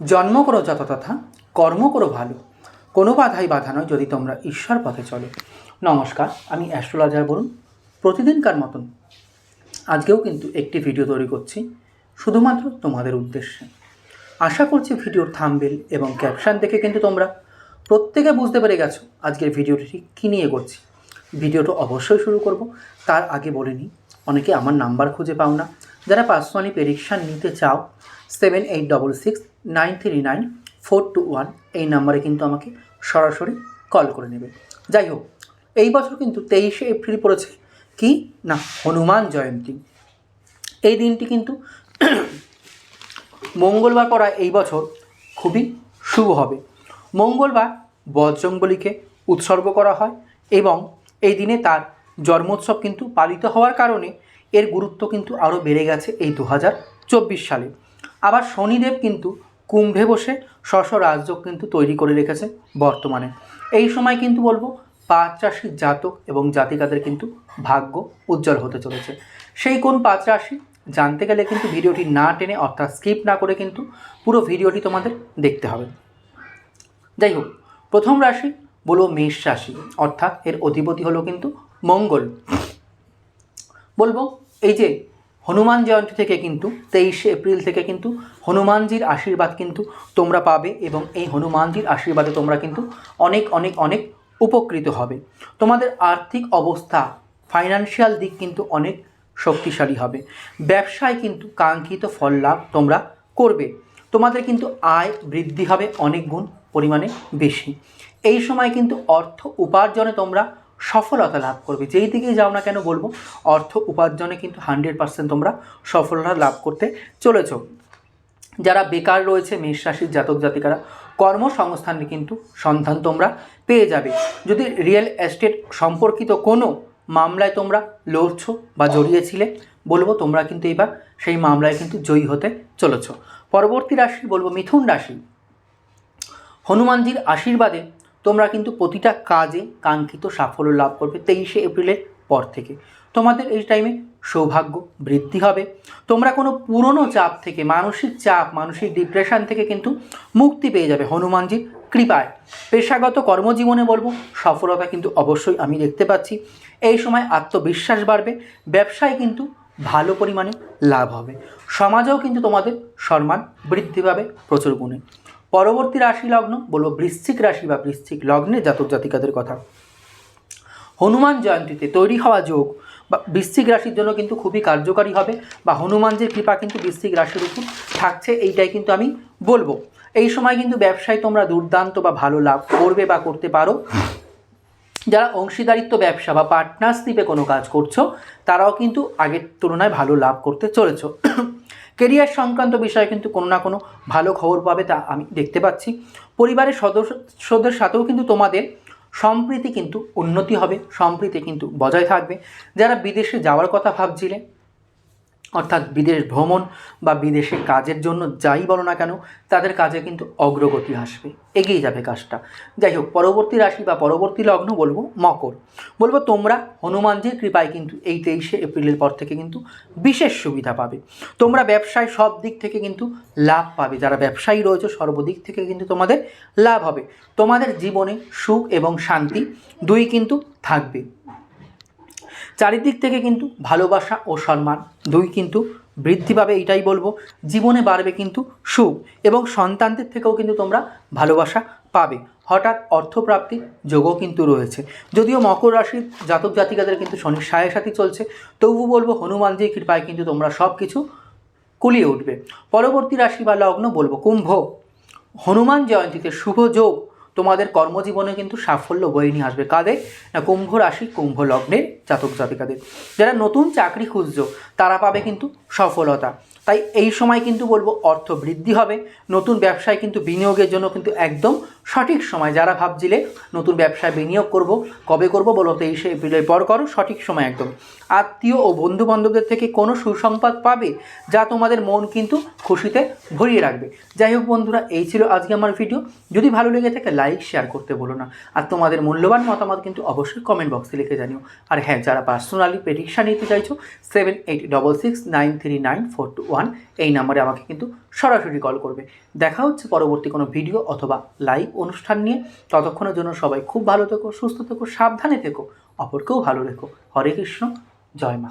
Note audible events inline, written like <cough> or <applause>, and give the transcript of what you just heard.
জন্ম করো যত তথা, কর্ম করো ভালো। কোনো বাধাই বাধা নয় যদি তোমরা ঈশ্বর পথে চলো। নমস্কার, আমি অ্যাস্ট্রোলজার বলুন প্রতিদিনকার মতন আজকেও কিন্তু একটি ভিডিও তৈরি করছি, শুধুমাত্র তোমাদের উদ্দেশ্যে। আশা করছি ভিডিওর থামবেল এবং ক্যাপশন দেখে কিন্তু তোমরা প্রত্যেকে বুঝতে পেরে গেছো আজকের ভিডিওটি কী নিয়ে করছি। ভিডিওটা অবশ্যই শুরু করব। তার আগে বলে নিই, অনেকে আমার নাম্বার খুঁজে পাও না। যারা পার্সোনালি প্রেডিকশান নিতে চাও seven eight double six nine three nine four two one এই নাম্বারে কিন্তু আমাকে সরাসরি কল করে নেবে। যাই হোক, এই বছর কিন্তু তেইশে এপ্রিল পড়েছে। কি? না, হনুমান জয়ন্তী। এই দিনটি কিন্তু <clears throat> মঙ্গলবার পড়া এই বছর খুবই শুভ হবে। মঙ্গলবার বজরংবলীকে উৎসর্গ করা হয় এবং এই দিনে তার জন্মোৎসব কিন্তু পালিত হওয়ার কারণে এর গুরুত্ব কিন্তু আরও বেড়ে গেছে এই দু হাজার চব্বিশ সালে। আবার শনিদেব কিন্তু কুম্ভে বসে স্বস্ব রাজযোগ কিন্তু তৈরি করে রেখেছে বর্তমানে। এই সময় কিন্তু বলব পাঁচ রাশির জাতক এবং জাতিকাদের কিন্তু ভাগ্য উজ্জ্বল হতে চলেছে। সেই কোন পাঁচ রাশি জানতে গেলে কিন্তু ভিডিওটি না টেনে অর্থাৎ স্কিপ না করে কিন্তু পুরো ভিডিওটি তোমাদের দেখতে হবে। যাই হোক, প্রথম রাশি বলব মেষ রাশি, অর্থাৎ এর অধিপতি হলো কিন্তু মঙ্গল। বলব এই যে হনুমান জয়ন্তী থেকে কিন্তু তেইশে এপ্রিল থেকে কিন্তু হনুমানজির আশীর্বাদ কিন্তু তোমরা পাবে এবং এই হনুমানজির আশীর্বাদে তোমরা কিন্তু অনেক অনেক অনেক উপকৃত হবে। তোমাদের আর্থিক অবস্থা ফাইনান্সিয়াল দিক কিন্তু অনেক শক্তিশালী হবে। ব্যবসায় কিন্তু কাঙ্ক্ষিত ফল লাভ তোমরা করবে। তোমাদের কিন্তু আয় বৃদ্ধি হবে অনেক গুণ পরিমাণে বেশি। এই সময় কিন্তু অর্থ উপার্জনে তোমরা সফলতা লাভ করবে। যেই দিকেই যাও না কেন বলব, অর্থ উপার্জনে কিন্তু হান্ড্রেড পার্সেন্ট তোমরা সফলতা লাভ করতে চলেছ। যারা বেকার রয়েছে, মেষ রাশির জাতক জাতিকারা, কর্মসংস্থানে কিন্তু সন্ধান তোমরা পেয়ে যাবে। যদি রিয়েল এস্টেট সম্পর্কিত কোনো মামলায় তোমরা লড়ছো বা জড়িয়েছিলে, বলব তোমরা কিন্তু এবার সেই মামলায় কিন্তু জয়ী হতে চলেছ। পরবর্তী রাশি বলব মিথুন রাশি। হনুমানজির আশীর্বাদে তোমরা কিন্তু প্রতিটা কাজে কাঙ্ক্ষিত সাফল্য লাভ করবে তেইশে এপ্রিলের পর থেকে। তোমাদের এই টাইমে সৌভাগ্য বৃদ্ধি হবে। তোমরা কোনো পুরনো চাপ থেকে, মানসিক চাপ, মানসিক ডিপ্রেশন থেকে কিন্তু মুক্তি পেয়ে যাবে হনুমানজির কৃপায়। পেশাগত কর্মজীবনে বলব, সফলতা কিন্তু অবশ্যই আমি দেখতে পাচ্ছি। এই সময় আত্মবিশ্বাস বাড়বে, ব্যবসায় কিন্তু ভালো পরিমাণে লাভ হবে। সমাজেও কিন্তু তোমাদের সম্মান বৃদ্ধি পাবে প্রচুর গুণে। পরবর্তী রাশি লগ্ন, বলব বৃশ্চিক রাশি বা বৃশ্চিক লগ্নে জাতক জাতিকাদের কথা। হনুমান জয়ন্তীতে তৈরি হওয়া যোগ বা বৃশ্চিক রাশির জন্য কিন্তু খুবই কার্যকারী হবে বা হনুমানজির কৃপা কিন্তু বৃশ্চিক রাশির উপর থাকছে, এইটাই কিন্তু আমি বলব। এই সময় কিন্তু ব্যবসায় তোমরা দুর্দান্ত বা ভালো লাভ করবে বা করতে পারো। যারা অংশীদারিত্ব ব্যবসা বা পার্টনারশিপে কোনো কাজ করছ, তারাও কিন্তু আগের তুলনায় ভালো লাভ করতে চলেছ। কেরিয়ার সংক্রান্ত বিষয়ে কিন্তু কোনো না কোনো ভালো খবর পাবে তা আমি দেখতে পাচ্ছি। পরিবারের সদস্যদের সাথেও কিন্তু তোমাদের সম্প্রীতি কিন্তু উন্নতি হবে, সম্প্রীতি কিন্তু বজায় থাকবে। যারা বিদেশে যাওয়ার কথা ভাবছিলে অর্থাৎ বিদেশ ভ্রমণ বা বিদেশে কাজের জন্য যাই বলো না কেন, তাদের কাজে কিন্তু অগ্রগতি আসবে। এগিয়ে যাবে কাজটা। যাই হোক, পরবর্তী রাশি বা পরবর্তী লগ্ন বলব মকর। বলব তোমরা হনুমানজির কৃপায় কিন্তু এই তেইশে এপ্রিলের পর থেকে কিন্তু বিশেষ সুবিধা পাবে। তোমরা ব্যবসায় সব দিক থেকে কিন্তু লাভ পাবে। যারা ব্যবসায়ী রয়েছে, সর্বদিক থেকে কিন্তু তোমাদের লাভ হবে। তোমাদের জীবনে সুখ এবং শান্তি দুই কিন্তু থাকবে। চারিদিক থেকে কিন্তু ভালোবাসা ও সম্মান। দুই কিন্তু বৃদ্ধি পাবে, এটাই বলব। জীবনে বাড়বে কিন্তু সুখ এবং সন্তানদের থেকেও কিন্তু তোমরা ভালোবাসা পাবে। হঠাৎ অর্থপ্রাপ্তির যোগও কিন্তু রয়েছে। যদিও মকর রাশির জাতক জাতিকাদের কিন্তু শনির সাড়ে সাথী চলছে তবু বলব হনুমানজির কৃপায় কিন্তু তোমরা সব কিছু কুলিয়ে উঠবে। পরবর্তী রাশি বা লগ্ন বলব কুম্ভ। হনুমান জয়ন্তীতে শুভ যোগ তোমাদের কর্মজীবনে কিন্তু সাফল্য বয়ে নিয়ে আসবে। কাদের? না, কুম্ভ রাশি, কুম্ভ লগ্নের জাতক জাতিকাদের। যারা নতুন চাকরি খুঁজছো, তারা পাবে কিন্তু সফলতা। তাই এই সময় কিন্তু বলব অর্থ বৃদ্ধি হবে। নতুন ব্যবসায় কিন্তু বিনিয়োগের জন্য কিন্তু একদম সঠিক সময় যারা ভাবছিলে নতুন ব্যবসায় বিনিয়োগ করব, কবে করব বলো তেইশে এপ্রিলের পর করো, সঠিক সময় একদম। আত্মীয় ও বন্ধু বান্ধবদের থেকে কোনো সুসংবাদ পাবে যা তোমাদের মন কিন্তু খুশিতে ভরিয়ে রাখবে। যাই হোক বন্ধুরা, এই ছিল আজকে আমার ভিডিও। যদি ভালো লেগে থাকে লাইক শেয়ার করতে বলো না। আর তোমাদের মূল্যবান মতামত কিন্তু অবশ্যই কমেন্ট বক্সে লিখে জানিও। আর হ্যাঁ যারা পার্সোনালি প্রেডিকশান নিতে চাইছো seven eight double six nine three nine four two one এই নাম্বারে আমাকে কিন্তু সরাসরি কল করবে। দেখা হচ্ছে পরবর্তী কোনো ভিডিও অথবা লাইভ অনুষ্ঠান নিয়ে। ততক্ষণের জন্য সবাই খুব ভালো থেকো, সুস্থ থেকো, সাবধানে থেকো, অপরকেও ভালো রেখো। হরে কৃষ্ণ, জয় মা।